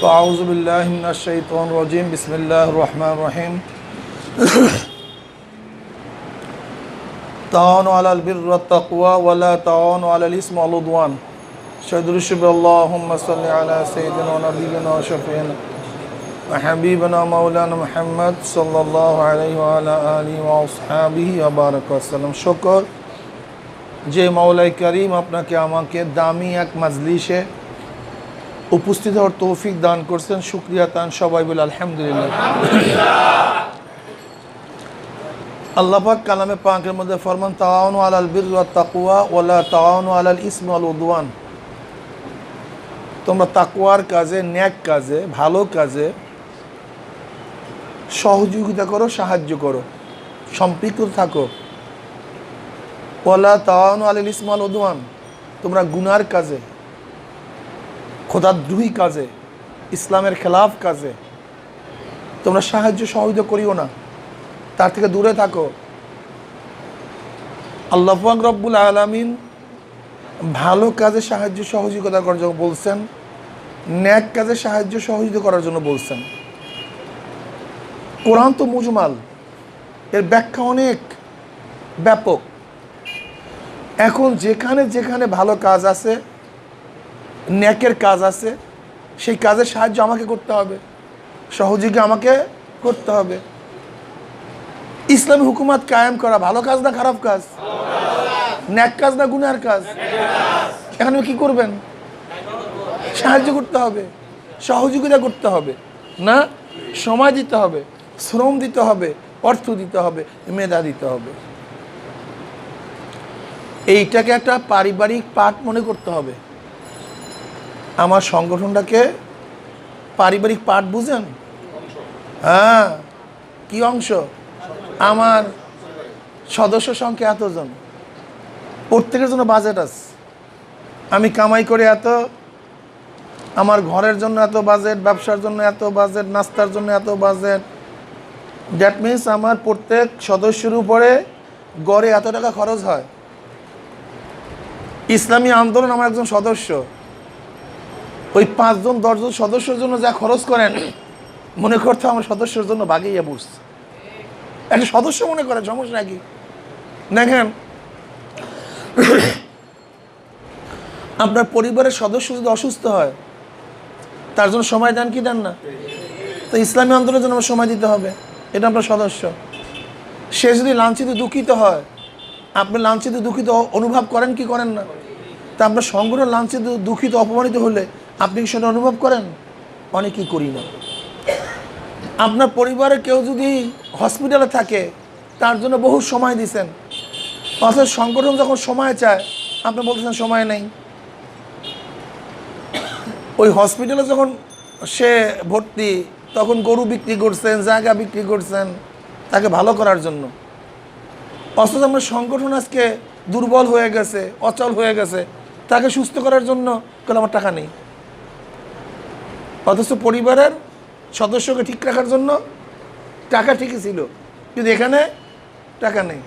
فأعوذ بالله من الشيطان الرجيم بسم الله الرحمن الرحيم تعاونوا على البر والتقوى ولا تعاونوا على الإثم والعدوان شهد الشب اللهم صل على سيدنا ونبينا وشفينا وحبيبنا مولانا محمد صلى الله عليه وعلى آله وأصحابه وبارك وسلم شكر যে মাওলাই করিম আপনাকে আমাকে দামি এক মাজলিসে উপস্থিত হওয়ার তৌফিক দান করছেন, শুক্রিয়া তান সবাই বলে আলহামদুলিল্লাহ। আল্লাহ পাক কালামে পাকের মধ্যে ফরমান, তাওয়ানু আলাল বির তাকুয়া ওয়ালা তাওয়ানু আলাল ইসম ওয়াল উদওয়ান। তোমরা তাকওয়ার কাজে, ন্যাক কাজে, ভালো কাজে সহযোগিতা করো, সাহায্য করো, সম্পৃক্ত থাকো। ওলা তাওয়ানু আলাল ইসম উদওয়ান। তোমরা গুনার কাজে খোদাদ্রোহী কাজে, ইসলামের খেলাফ কাজে। তোমরা সাহায্য সহযোগিতা করিও না। তার থেকে দূরে থাকো। আল্লাহ রব্বুল আলমিন ভালো কাজে সাহায্য সহযোগিতা করার জন্য বলছেন, ন্যাক কাজে সাহায্য সহযোগিতা করার জন্য বলছেন। কোরআন তো মুজমাল, এর ব্যাখ্যা অনেক ব্যাপক। এখন যেখানে যেখানে ভালো কাজ আছে ন্যাকের কাজ আছে, সেই কাজের সাহায্য আমাকে করতে হবে, সহযোগী আমাকে করতে হবে। ইসলামী হুকুমাত কায়েম করা ভালো কাজ না খারাপ কাজ? ন্যাক কাজ না গুনার কাজ? এখানে কি করবেন? সাহায্য করতে হবে, সহযোগিতা করতে হবে, না? সময় দিতে হবে, শ্রম দিতে হবে, অর্থ দিতে হবে, মেধা দিতে হবে। এইটাকে একটা পারিবারিক পাঠ মনে করতে হবে। আমার সংগঠনটাকে পারিবারিক পাঠ বুঝেন? হ্যাঁ। কি অংশ? আমার সদস্য সংখ্যা এতজন। প্রত্যেকের জন্য বাজেট আছে। আমি কামাই করে এত, আমার ঘরের জন্য এত বাজেট ব্যবসার জন্য এত বাজেট নাস্তার জন্য এত বাজেট দ্যাট মিন্স আমার প্রত্যেক সদস্যের উপরে গড়ে এত টাকা খরচ হয়। ইসলামী আন্দোলন আমার একজন সদস্য। ওই পাঁচজন, দশজন সদস্যের জন্য যা খরচ করেন, মনে করতে আমার সদস্যের জন্য বাগিয়ে বসছে একটা সদস্য মনে করেন সমস্যা নাকি দেখেন, আপনার পরিবারের সদস্য যদি অসুস্থ হয়, তার জন্য সময় দেন কি দেন না? তো ইসলামী আন্দোলনের জন্য আমার সময় দিতে হবে। এটা আপনার সদস্য। সে যদি লাঞ্ছিত, দুঃখিত হয়, আপনি লাঞ্ছিত, দুঃখিত অনুভব করেন কি করেন না? তা আপনার সংগঠন লাঞ্ছিত, দুঃখিত, অপমানিত হলে আপনি সেটা অনুভব করেন? অনেকেই করি না। আপনার পরিবারে কেউ যদি হসপিটালে থাকে, তার জন্য বহু সময় দিছেন। অথচ সংগঠন যখন সময় চায়, আপনি বলতেছেন সময় নেই। ওই হসপিটালে যখন সে ভর্তি, তখন গরু বিক্রি করছেন, জায়গা বিক্রি করছেন, তাকে ভালো করার জন্য। অথচ আমার সংগঠন আজকে দুর্বল হয়ে গেছে, অচল হয়ে গেছে, তাকে সুস্থ করার জন্য কেন আমার টাকা নেই। অথচ পরিবারের সদস্যকে ঠিক রাখার জন্য টাকা ঠিকই ছিল। কিন্তু এখানে টাকা নেই,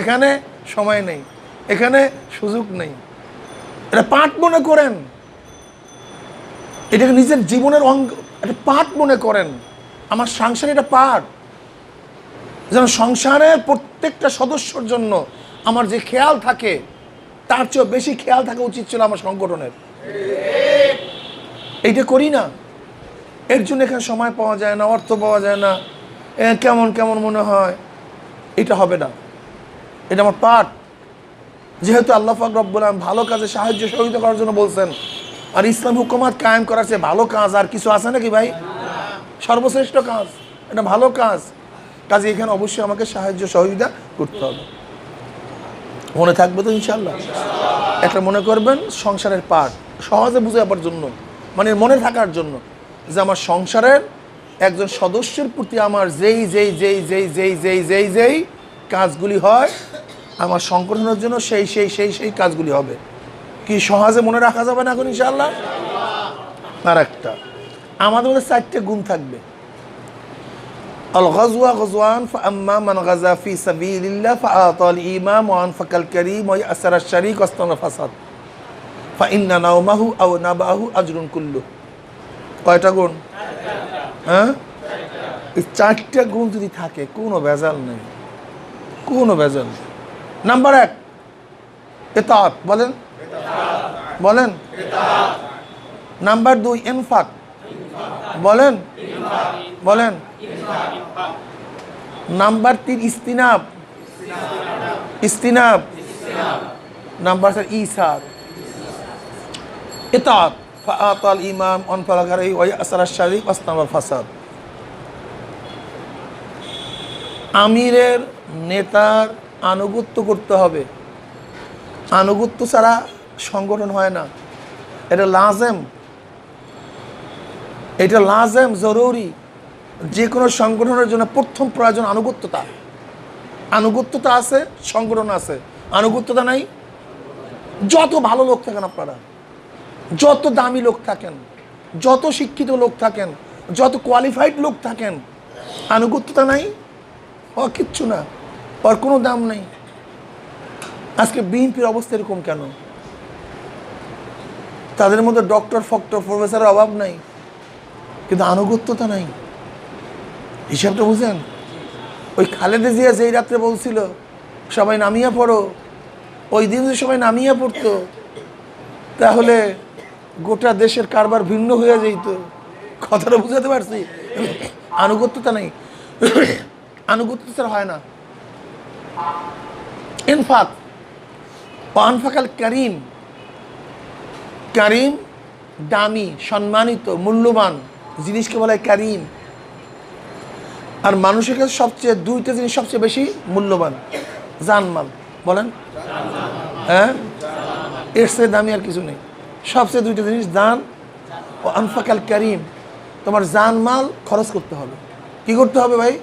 এখানে সময় নেই, এখানে সুযোগ নেই। এটা পাঠ মনে করেন। এটাকে নিজের জীবনের অঙ্গ একটা পাঠ মনে করেন। আমার সংসার এটা পাঠ। যেন সংসারের প্রত্যেকটা সদস্যর জন্য আমার যে খেয়াল থাকে, তার চেয়েও বেশি খেয়াল থাকা উচিত ছিল আমার সংগঠনের। এইটা করি না। এর জন্য এখানে সময় পাওয়া যায় না, অর্থ পাওয়া যায় না। কেমন কেমন মনে হয়? এটা হবে না। এটা আমার পাঠ যেহেতু আল্লাহ পাক রব্বুল আলম ভালো কাজে সাহায্য সহযোগিতা করার জন্য বলছেন, আর ইসলাম হুকুমাত কায়েম করার চেয়ে ভালো কাজ আর কিছু আছে নাকি ভাই? সর্বশ্রেষ্ঠ কাজ, এটা ভালো কাজ। কাজে এখানে অবশ্যই আমাকে সাহায্য, সহযোগিতা করতে হবে। মনে থাকবে তো ইনশাল্লাহ একটা মনে করবেন, সংসারের পাঠ সহজে বুঝে যাবার জন্য মানে মনে থাকার জন্য। যে আমার সংসারের একজন সদস্যের প্রতি আমার যেই যেই যেই যেই যেই যেই যেই যেই কাজগুলি হয়, আমার সংগঠনের জন্য সেই সেই সেই সেই কাজগুলি হবে। কি সহজে মনে রাখা যাবে না এখন ইনশাল্লাহ আর একটা, আমাদের মধ্যে চারটে গুণ থাকবে। আমাদের মধ্যে গজওয়ান আম্মা মান আজরুন কুল্লু কয়টা গুণ? হ্যাঁ? এই চারটা গুণ যদি থাকে, কোনো ভেজাল নেই। কোনো ভেজাল নেই। নাম্বার এক, এতাত। বলেন? বলেন? নাম্বার দুই, ইনফাক। বলেন? বলেন? নাম্বার তিন ইস্তিনাব ইস্তিনাব নাম্বার চার ইসার এতাত। ফাআতাল ইমাম ফাসাদ। আমিরের নেতার আনুগত্য করতে হবে। আনুগত্য ছাড়া সংগঠন হয় না। এটা লাজেম। এটা লাজেম, জরুরি। যে কোনো সংগঠনের জন্য প্রথম প্রয়োজন আনুগত্যতা। আনুগত্যতা আছে, সংগঠন আছে। আনুগত্যতা নাই। যত ভালো লোক থাকেন আপনারা। যত দামি লোক থাকেন, যত শিক্ষিত লোক থাকেন, যত কোয়ালিফাইড লোক থাকেন, আনুগত্যতা নাই ও কিচ্ছু না, ওর কোনো দাম নেই। আজকে বিএনপির অবস্থা এরকম কেন? তাদের মধ্যে ডক্টর ফক্টর প্রফেসরের অভাব নাই, কিন্তু আনুগত্যতা নাই। হিসাবটা বুঝেন? ওই খালেদা জিয়া যেই রাত্রে বলছিল, সবাই নামিয়ে পড়ো, ওই দিন যদি সবাই নামিয়ে পড়তো, তাহলে গোটা দেশের কারবার ভিন্ন হয়ে যেত। কথাটা বুঝাতে পারছি? আনুগত্যতা নেই। আনুগত্য ছাড়া হয় না। ইনফাক পানফাকাল করিম। করিম, দামি, সম্মানিত, মূল্যবান জিনিসকে বলা হয় করিম। আর মানুষের কাছে সবচেয়ে, দুইটা জিনিস সবচেয়ে বেশি মূল্যবান, জানমাল। বলেন। হ্যাঁ? এর চেয়ে দামি আর কিছু নেই। সবচেয়ে দুইটা জিনিস দান ও আনফাকাল করিম। তোমার জানমাল খরচ করতে হবে। কি করতে হবে ভাই?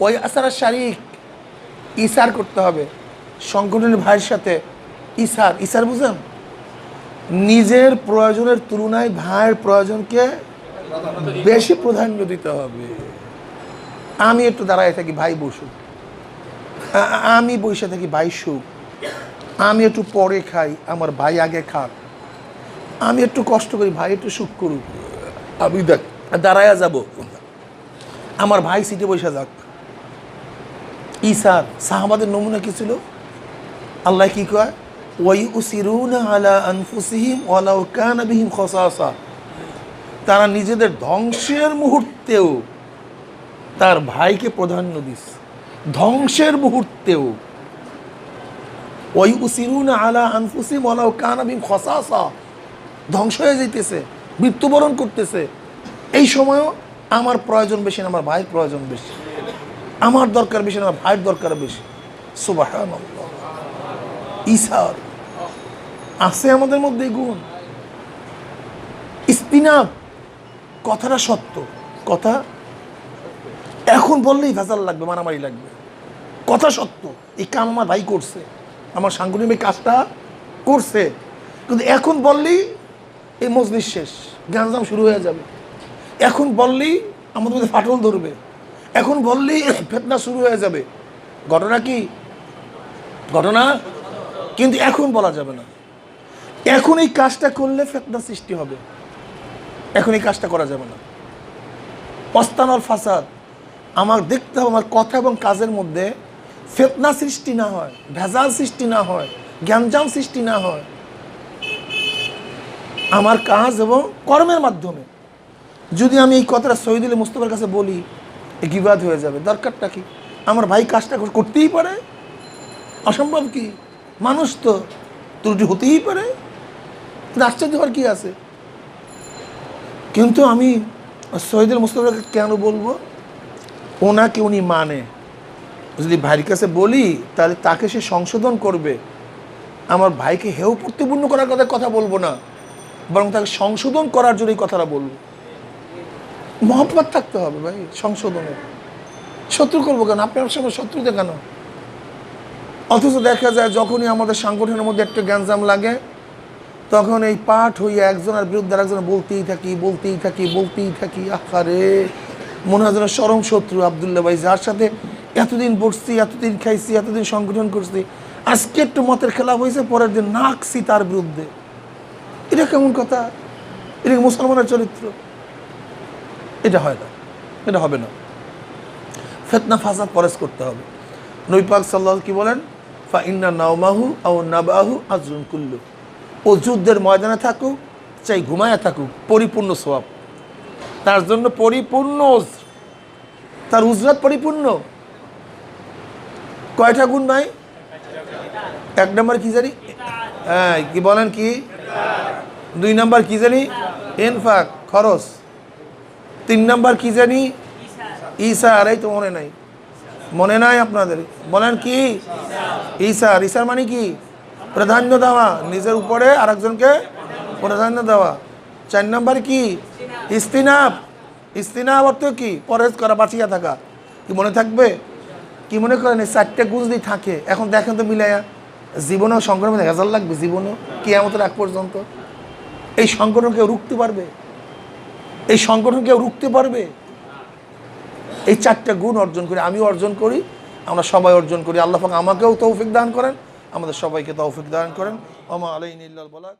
ওই আসার শারিক, ইসার করতে হবে। সংগঠনের ভাইয়ের সাথে ইসার ইসার বুঝেন? নিজের প্রয়োজনের তুলনায় ভাইয়ের প্রয়োজনকে বেশি প্রাধান্য দিতে হবে। আমি একটু দাঁড়ায় থাকি, ভাই বসুক। আমি বসে থাকি, ভাই সুখ আমি একটু পরে খাই আমার ভাই আগে খাক। আমি একটু কষ্ট করি ভাই একটু সুখ করুক। আমি দেখ দাঁড়ায়া যাব। আমার ভাই সিটে বসে যাক। ইসার সাহাবাদের নমুনা কি ছিল? আল্লাহ কি কয়? ওয়াই উসিরুনা আলা আনফুসিহিম ওয়ালাউ কানা বিহিম খসাসা। তারা নিজেদের ধ্বংসের মুহূর্তেও তার ভাইকে প্রাধান্য দিস ধ্বংসের মুহূর্তেও ওই আলা আনফুসিহিম ওয়ালাউ কানা বিহিম খসাসা। ধ্বংস হয়ে যাইতেছে, মৃত্যুবরণ করতেছে। এই সময়ও আমার প্রয়োজন বেশি না, আমার ভাইয়ের প্রয়োজন বেশি। আমার দরকার বেশি না, আমার ভাইয়ের দরকার বেশি। সুবাহ ইসার আছে আমাদের মধ্যে গুণ। ইস্তিনাব, কথাটা সত্য। কথা এখন বললেই ভেজাল লাগবে, মারামারি লাগবে। কথা সত্য, এই কাম আমার ভাই করছে। আমার সাংগঠনিক কাজটা করছে। কিন্তু এখন বললেই এই মজলিস শেষ, গ্যাঞ্জাম শুরু হয়ে যাবে। এখন বললেই আমাদের মধ্যে ফাটল ধরবে। এখন বললেই ফেতনা শুরু হয়ে যাবে। ঘটনা কি? ঘটনা? কিন্তু এখন বলা যাবে না। এখন এই কাজটা করলে ফেতনা সৃষ্টি হবে। এখন এই কাজটা করা যাবে না। পস্তানল ফাসাদ। আমার দেখতে হবে, আমার কথা এবং কাজের মধ্যে ফেতনা সৃষ্টি না হয়, ভেজাল সৃষ্টি না হয় জ্ঞানজাম সৃষ্টি না হয়। আমার কাজ এবং কর্মের মাধ্যমে। যদি আমি এই কথাটা শহীদুল মুস্তফার কাছে বলি গিবাদ হয়ে যাবে। দরকারটা কি? আমার ভাই কাজটা করতেই পারে। অসম্ভব কি? মানুষ তো ত্রুটি হতেই পারে। আশ্চর্য হওয়ার কি আছে? কিন্তু আমি শহীদুল মুস্তফাকে কেন বলব? ওনাকে উনি মানে। যদি ভাইয়ের কাছে বলি, তাহলে তাকে সে সংশোধন করবে। আমার ভাইকে হেউ প্রতিপূর্ণ করার কথা কথা বলব না। বরং তাকে সংশোধন করার জন্যই কথাটা বলব। মহব্বত থাকতে হবে ভাই, সংশোধনের। শত্রু করব কেন? আপনার সঙ্গে শত্রুতে কেন? অথচ দেখা যায় যখনই আমাদের সাংগঠনের মধ্যে একটা গ্যাঞ্জাম লাগে, তখন এই পাঠ হইয়া একজনের বিরুদ্ধে একজন বলতেই থাকি বলতেই থাকি বলতেই থাকি। আহারে! মনে হয় যেন চরম শত্রু আবদুল্লাহ ভাই, যার সাথে এতদিন বসছি এতদিন খাইছি, এতদিন সংগঠন করছি। আজকে একটু মতের খেলা হয়েছে, পরের দিন নাকছি তার বিরুদ্ধে। এটা কেমন কথা? এটা মুসলমানের চরিত্র? এটা হয় না, এটা হবে না। ফেতনা, ফাসাদ পরেশ করতে হবে। নৈপাক পাক সাল্লাহ কি বলেন? ফা ইন্না নাওমাহু আও নাবাহু আজরুন কুল্লু। ও যুদ্ধের ময়দানে থাকুক, চাই ঘুমায়া থাকুক, পরিপূর্ণ সোয়াব তার জন্য পরিপূর্ণ তার উজরাত পরিপূর্ণ। কয়টা গুণ নাই? এক নম্বর কি জানি? হ্যাঁ কি বলেন কি? দুই নম্বর কি জানি? ইনফাক, খরচ। তিন নম্বর কি জানি? ঈসা, আর এই তো মনে নাই। মনে নাই আপনাদের। বলেন কি? ঈসা ঈসার মানে কি? প্রাধান্য দেওয়া, নিজের উপরে আরেকজনকে প্রাধান্য দেওয়া। চার নম্বর কি? ইস্তিনাব। ইস্তিনাব অর্থ কি? পরেজ করা, বাঁচিয়া থাকা। কি মনে থাকবে? কি মনে করেন এই চারটে গুণ যদি থাকে, এখন দেখেন তো মিলাইয়া, জীবনেও সংক্রমণ হেজাল লাগবে জীবনেও, কেয়ামতের আগ পর্যন্ত। এই সংগঠন কেউ রুখতে পারবে? এই সংগঠন কেউ রুখতে পারবে? এই চারটা গুণ অর্জন করি, আমিও অর্জন করি, আমরা সবাই অর্জন করি। আল্লাহ আমাকেও তৌফিক দান করেন, আমাদের সবাইকে তৌফিক দান করেন। ওমা আলাইন বলা